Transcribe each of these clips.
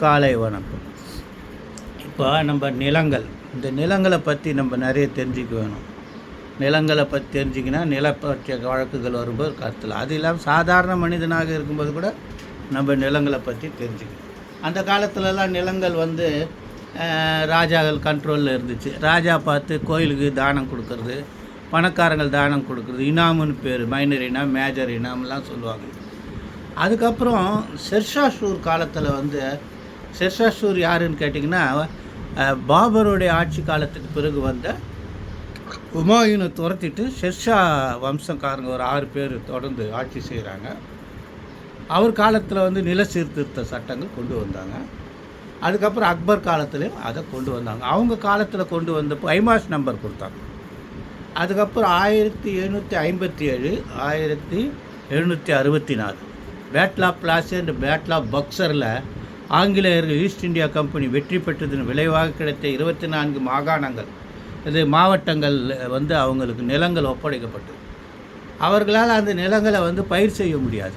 காலை வணக்கம். இப்போ நம்ம நிலங்கள் இந்த நிலங்களை பற்றி நம்ம நிறைய தெரிஞ்சுக்க வேணும் நிலங்களை பற்றி தெரிஞ்சிக்கினா நில பற்றிய வழக்குகள் வரும்போது கருத்தில். அது இல்லாமல் சாதாரண மனிதனாக இருக்கும்போது கூட நம்ம நிலங்களை பற்றி தெரிஞ்சுக்கணும். அந்த காலத்துலலாம் நிலங்கள் வந்து ராஜாக்கள் கண்ட்ரோலில் இருந்துச்சு. ராஜா பார்த்து கோயிலுக்கு தானம் கொடுக்கறது பணக்காரங்கள் தானம் கொடுக்குறது இனாமுன்னு பேர் மைனர் இனாம் மேஜர் இனாம்லாம் சொல்லுவாங்க. அதுக்கப்புறம் ஷெர்ஷாஷூர் காலத்தில் வந்து ஷெர்ஷாஷூர் யாருன்னு கேட்டிங்கன்னா பாபருடைய ஆட்சி காலத்துக்கு பிறகு வந்த உமாயூனை துரத்திட்டு ஷெர்ஷா வம்சக்காரங்க ஒரு ஆறு பேர் தொடர்ந்து ஆட்சி செய்கிறாங்க அவர் காலத்தில் வந்து நில சீர்திருத்த சட்டங்கள் கொண்டு வந்தாங்க. அதுக்கப்புறம் அக்பர் காலத்துலேயும் அதை கொண்டு வந்தாங்க. அவங்க காலத்தில் கொண்டு வந்தப்போ ஐமாஸ் நம்பர் கொடுத்தாங்க. அதுக்கப்புறம் ஆயிரத்தி எழுநூற்றி ஐம்பத்தி ஏழு ஆயிரத்தி எழுநூற்றி அறுபத்தி நாலு. பேட்லா பிளாஸ் அண்ட் பேட்லா பக்சரில் ஆங்கிலேயர்கள் ஈஸ்ட் இந்தியா கம்பெனி வெற்றி பெற்றதன் விளைவாக கிடைத்த இருபத்தி நான்கு மாகாணங்கள். இது மாவட்டங்கள் வந்து அவங்களுக்கு நிலங்கள் ஒப்படைக்கப்பட்டது. அவர்களால் அந்த நிலங்களை வந்து பயிர் செய்ய முடியாது.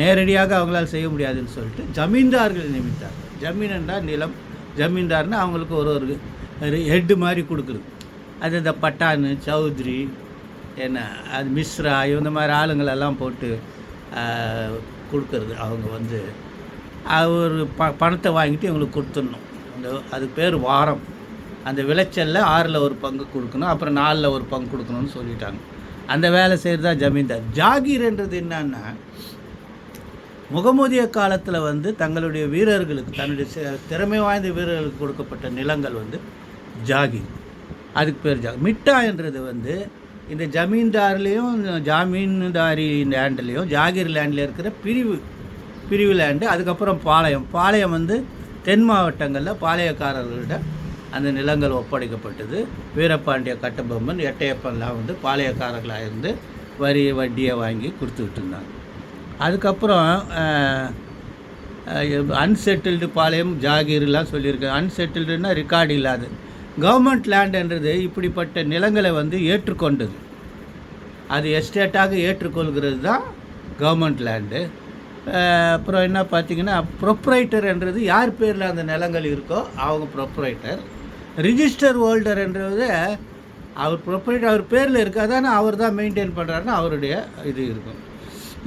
நேரடியாக அவங்களால் செய்ய முடியாதுன்னு சொல்லிட்டு ஜமீன்தார்கள் நியமித்தார் ஜமீன் என்றால் நிலம். ஜமீன்தார்னா அவங்களுக்கு ஒரு ஒரு ஹெட்டு மாதிரி கொடுக்குறது. அது இந்த பட்டானு சௌத்ரி என்ன அது மிஸ்ரா இந்த மாதிரி ஆளுங்களெல்லாம் போட்டு கொடுக்கறது அவங்க வந்து ஒரு ப பணத்தை வாங்கிட்டு இவங்களுக்கு கொடுத்துடணும். அந்த அது பேர் வாரம். அந்த விளைச்சலில் ஆறில் ஒரு பங்கு கொடுக்கணும் அப்புறம் நாலில் ஒரு பங்கு கொடுக்கணும்னு சொல்லிட்டாங்க. அந்த வேலை செய்கிறது தான் ஜமீன்தார். ஜாகீர்ன்றது என்னன்னா முகமதிய காலத்தில் வந்து தங்களுடைய வீரர்களுக்கு தன்னுடைய திறமை வாய்ந்த வீரர்களுக்கு கொடுக்கப்பட்ட நிலங்கள் வந்து ஜாகீர். அதுக்கு பேர் ஜா மிட்டான்றது வந்து இந்த ஜமீன்தார்லேயும் ஜாமீன்தாரி லேண்ட்லேயும் ஜாகீர் லேண்டில் இருக்கிற பிரிவு பிரிவு லேண்டு அதுக்கப்புறம் பாளையம். பாளையம் வந்து தென் மாவட்டங்களில் பாளையக்காரர்கள்ட்ட அந்த நிலங்கள் ஒப்படைக்கப்பட்டது. வீரபாண்டிய கட்டபொம்மன் எட்டையப்பன்லாம் வந்து பாளையக்காரர்களாக இருந்து வரி வட்டியை வாங்கி கொடுத்துக்கிட்டு இருந்தாங்க அதுக்கப்புறம் அன்செட்டில்டு பாளையம் ஜாகீர்லாம் சொல்லியிருக்கேன் அன்செட்டில்டுன்னா ரெக்கார்டு இல்லாது. கவர்மெண்ட் லேண்டுன்றது இப்படிப்பட்ட நிலங்களை வந்து ஏற்றுக்கொண்டது. அது எஸ்டேட்டாக ஏற்றுக்கொள்கிறது தான் கவர்மெண்ட் லேண்டு அப்புறம் என்ன பார்த்தீங்கன்னா ப்ரொப்ரைட்டர் என்றது யார் பேரில் அந்த நிலங்கள் இருக்கோ அவங்க ப்ரொப்ரைட்டர் ரிஜிஸ்டர் ஹோல்டர்ன்றது அவர் ப்ரொப்ரைட்டர் அவர் பேரில் இருக்குது அதானே அவர் தான் மெயின்டைன் பண்ணுறாருன்னு அவருடைய இது இருக்கும்.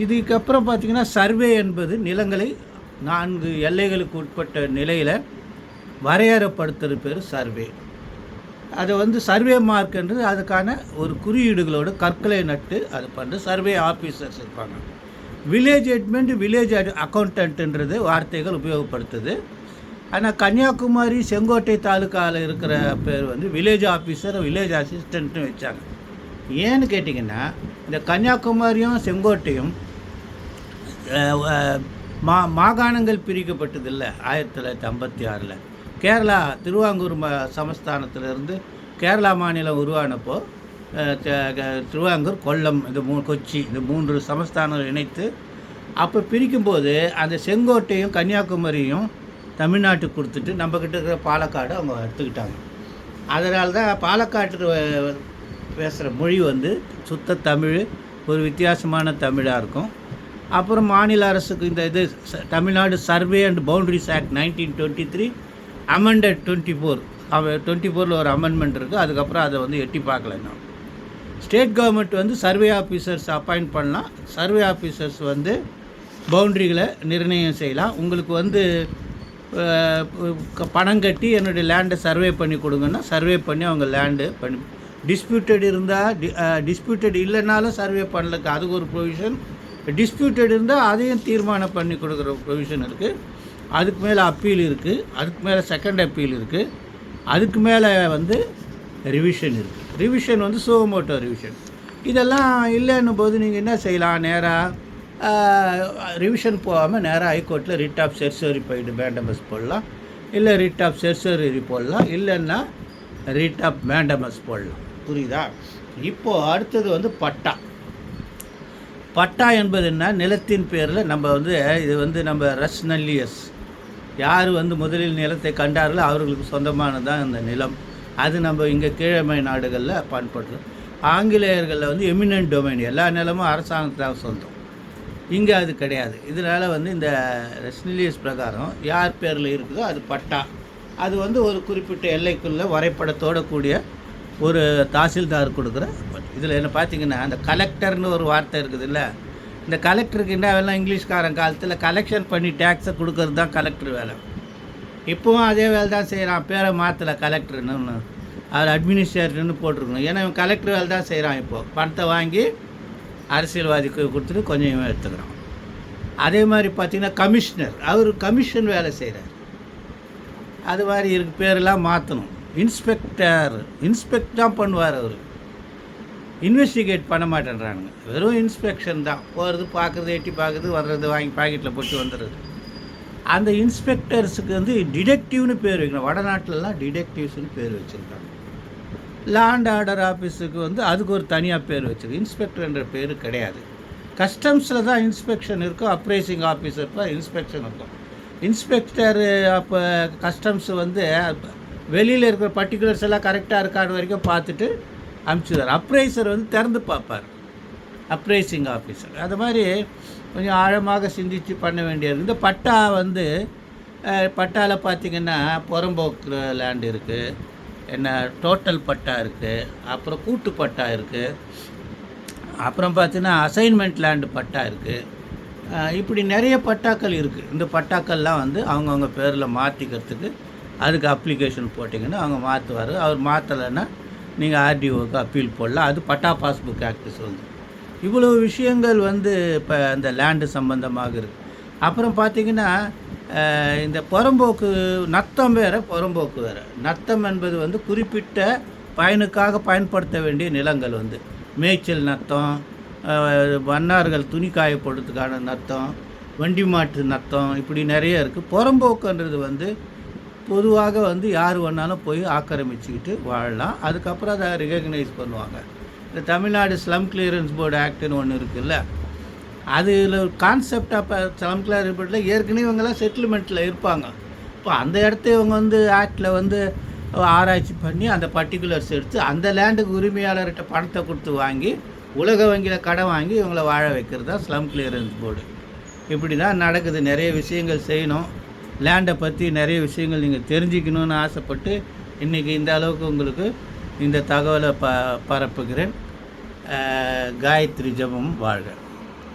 இதுக்கப்புறம் பார்த்தீங்கன்னா சர்வே என்பது நிலங்களை நான்கு எல்லைகளுக்கு உட்பட்ட நிலையில் வரையறப்படுத்துகிற பேர் சர்வே அதை வந்து சர்வே மார்க்ன்றது அதுக்கான ஒரு குறியீடுகளோடு கற்களை நட்டு அது பண்ணுற சர்வே ஆஃபீஸர்ஸ் இருப்பாங்க. வில்லேஜ் அட்மெண்ட் வில்லேஜ் அக்கௌண்டன்ட்டுன்றது வார்த்தைகள் உபயோகப்படுத்துது. ஆனால் கன்னியாகுமரி செங்கோட்டை தாலுக்காவில் இருக்கிற பேர் வந்து வில்லேஜ் ஆஃபீஸர் வில்லேஜ் அசிஸ்டண்ட்னு வச்சாங்க. ஏன்னு கேட்டிங்கன்னா இந்த கன்னியாகுமரியும் செங்கோட்டையும் மா மாகாணங்கள் பிரிக்கப்பட்டதில்லை ஆயிரத்தி தொள்ளாயிரத்தி ஐம்பத்தி ஆறில். கேரளா திருவாங்கூர் ம சமஸ்தானத்திலிருந்து கேரளா மாநிலம் உருவானப்போ திருவாங்கூர் கொல்லம் இந்த மூ கொச்சி இந்த மூன்று சமஸ்தானம் இணைத்து அப்போ பிரிக்கும்போது அந்த செங்கோட்டையும் கன்னியாகுமரியும் தமிழ்நாட்டுக்கு கொடுத்துட்டு நம்மக்கிட்ட இருக்கிற பாலக்காடு அவங்க எடுத்துக்கிட்டாங்க. அதனால தான் பாலக்காட்டு பேசுகிற மொழி வந்து சுத்த தமிழ் ஒரு வித்தியாசமான தமிழாக இருக்கும். அப்புறம் மாநில அரசுக்கு இந்த இது ச- Tamil Nadu survey and boundaries act nineteen twenty three amended twenty four twenty ஃபோரில் ஒரு அமெண்ட்மெண்ட் இருக்குது அதுக்கப்புறம் அதை வந்து எட்டி பார்க்கல நான் ஸ்டேட் கவர்மெண்ட் வந்து சர்வே ஆஃபீஸர்ஸ் அப்பாயிண்ட் பண்ணலாம். சர்வே ஆஃபீஸர்ஸ் வந்து பவுண்ட்ரிகளை நிர்ணயம் செய்யலாம். உங்களுக்கு வந்து பணம் கட்டி என்னுடைய லேண்டை சர்வே பண்ணி கொடுங்கன்னா சர்வே பண்ணி அவங்க லேண்டு பண்ணி டிஸ்பியூட்டட் இருந்தால் டி டிஸ்பியூட்டட் இல்லைனாலும் சர்வே பண்ணலக்கு அதுக்கு ஒரு ப்ரொவிஷன். டிஸ்பியூட்டட் இருந்தால் அதையும் தீர்மானம் பண்ணி கொடுக்குற ப்ரொவிஷன் இருக்குது அதுக்கு மேலே அப்பீல் இருக்குது அதுக்கு மேலே செகண்ட் அப்பீல் இருக்குது அதுக்கு மேலே வந்து ரிவிஷன் இருக்குது ரிவிஷன் வந்து சுகமோட்டோ ரிவிஷன் இதெல்லாம் இல்லைன்னும் போது நீங்கள் என்ன செய்யலாம்? நேராக ரிவிஷன் போகாமல் நேராக ஹைகோர்ட்டில் ரிட் ஆஃப் செர்சரி போயிட்டு மேண்டமஸ் போடலாம். இல்லை ரிட் ஆஃப் செர்சரி போடலாம். இல்லைன்னா ரிட் ஆஃப் மேண்டமஸ் போடலாம். புரியுதா? இப்போது அடுத்தது வந்து பட்டா. பட்டா என்பது என்ன? நிலத்தின் பேரில் நம்ம வந்து இது வந்து நம்ம ரஸ்னல்லியஸ் யார் வந்து முதலில் நிலத்தை கண்டார்களோ அவர்களுக்கு சொந்தமானது தான் இந்த நிலம். அது நம்ம இங்கே கீழமை நாடுகளில் பயன்படுறோம் ஆங்கிலேயர்களில் வந்து எமினன்ட் டொமைன் எல்லா நிலமும் அரசாங்கத்தான் சொந்தம். இங்கே அது கிடையாது. இதனால் வந்து இந்த ரெஸ்னிலியஸ் பிரகாரம் யார் பேரில் இருக்குதோ அது பட்டா. அது வந்து ஒரு குறிப்பிட்ட எல்லைக்குள்ளே வரைபடத்தோட கூடிய ஒரு தாசில்தார் கொடுக்குற இதில் என்ன பார்த்தீங்கன்னா அந்த கலெக்டர்னு ஒரு வார்த்தை இருக்குது இல்லை இந்த கலெக்டருக்கு என்ன வேலை? இங்கிலீஷ்காரன் காலத்தில் கலெக்ஷன் பண்ணி டேக்ஸை கொடுக்கறது தான் கலெக்டர் வேலை. இப்போவும் அதே வேலை தான் செய்கிறான் பேரை மாற்றலை கலெக்டர்னு ஒன்று அவர் அட்மினிஸ்ட்ரேட்டர்னு போட்டிருக்கணும். ஏன்னா இவன் கலெக்டர் வேலை தான் செய்கிறான் இப்போது பணத்தை வாங்கி அரசியல்வாதிக்கு கொடுத்துட்டு கொஞ்சம் இவன் எடுத்துக்கிறான். அதே மாதிரி பார்த்திங்கன்னா கமிஷனர் அவர் கமிஷன் வேலை செய்கிறார் அது மாதிரி இருக்கு. பேரெல்லாம் மாற்றணும் இன்ஸ்பெக்டர் இன்ஸ்பெக்ட் தான் பண்ணுவார் அவர். இன்வெஸ்டிகேட் பண்ண மாட்டேன்றானுங்க. வெறும் இன்ஸ்பெக்ஷன் தான். போகிறது பார்க்குறது எட்டி பார்க்குறது வர்றது வாங்கி பாக்கெட்டில் போட்டு வந்துடுறது. அந்த இன்ஸ்பெக்டர்ஸுக்கு வந்து டிடெக்டிவ்னு பேர் வைக்கணும். வடநாட்டிலலாம் டிடெக்டிவ்ஸ்னு பேர் வச்சுருக்காங்க. லேண்ட் ஆர்டர் ஆஃபீஸுக்கு வந்து அதுக்கு ஒரு தனியாக பேர் வச்சுருக்கு. இன்ஸ்பெக்டர்ன்ற பேர் கிடையாது. கஸ்டம்ஸில் தான் இன்ஸ்பெக்ஷன் இருக்கும் அப்ரைசிங் ஆஃபீஸர் இன்ஸ்பெக்ஷன் இருக்கும். இன்ஸ்பெக்டர் அப்போ கஸ்டம்ஸ் வந்து வெளியில் இருக்கிற பர்டிகுலர்ஸ் எல்லாம் கரெக்டாக இருக்கான்னு வரைக்கும் பார்த்துட்டு அனுப்பிச்சிடுவார் அப்ரைசர் வந்து திறந்து பார்ப்பார். Appraising officer. அது மாதிரி கொஞ்சம் ஆழமாக சிந்தித்து பண்ண வேண்டியது. இந்த பட்டா வந்து பட்டாவில் பார்த்திங்கன்னா புறம்போக்கு லேண்ட் இருக்குது என்ன டோட்டல் பட்டா இருக்குது அப்புறம் கூட்டு பட்டா இருக்குது அப்புறம் பார்த்திங்கன்னா அசைன்மெண்ட் லேண்டு பட்டா இருக்குது இப்படி நிறைய பட்டாக்கள் இருக்குது இந்த பட்டாக்கள்லாம் வந்து அவங்கவுங்க பேரில் மாற்றிக்கிறதுக்கு அதுக்கு அப்ளிகேஷன் போட்டிங்கன்னா அவங்க மாற்றுவார் அவர் மாற்றலைன்னா நீங்கள் ஆர்டிஓக்கு அப்பீல் போடலாம். அது பட்டா பாஸ்புக் ஆக்ட் சொல்லுது. இவ்வளவு விஷயங்கள் வந்து இப்போ அந்த லேண்டு சம்பந்தமாக இருக்குது அப்புறம் பார்த்திங்கன்னா இந்த புறம்போக்கு நத்தம் வேறு புறம்போக்கு வேறு. நத்தம் என்பது வந்து குறிப்பிட்ட பயனுக்காக பயன்படுத்த வேண்டிய நிலங்கள் வந்து. மேய்ச்சல் நத்தம் வண்ணார்கள் துணி காயப்படுறதுக்கான நத்தம் வண்டி மாட்டு நத்தம் இப்படி நிறைய இருக்குது புறம்போக்குன்றது வந்து பொதுவாக வந்து யார் வேணாலும் போய் ஆக்கிரமிச்சுக்கிட்டு வாழலாம். அதுக்கப்புறம் அதை ரெகக்னைஸ் பண்ணுவாங்க. இந்த தமிழ்நாடு ஸ்லம் கிளியரன்ஸ் போர்டு ஆக்ட்னு ஒன்று இருக்குல்ல. அதில் கான்செப்ட் அப்போ ஸ்லம் கிளியரன்ஸ் போர்டில் ஏற்கனவே இவங்கெல்லாம் செட்டில்மெண்ட்டில் இருப்பாங்க. இப்போ அந்த இடத்த இவங்க வந்து ஆக்டில் வந்து ஆராய்ச்சி பண்ணி அந்த பர்டிகுலர்ஸ் எடுத்து அந்த லேண்டுக்கு உரிமையாளர்கிட்ட பணத்தை கொடுத்து வாங்கி உலக வங்கியில் கடன் வாங்கி இவங்கள வாழ வைக்கிறது தான் ஸ்லம் கிளியரன்ஸ் போர்டு இப்படி தான் நடக்குது. நிறைய விஷயங்கள் செய்யணும். லேண்டை பற்றி நிறைய விஷயங்கள் நீங்கள் தெரிஞ்சுக்கணுன்னு ஆசைப்பட்டு இன்றைக்கி இந்த அளவுக்கு உங்களுக்கு இந்த தகவலை ப பரப்புகிறேன். காயத்ரி ஜபம் வாழ்க.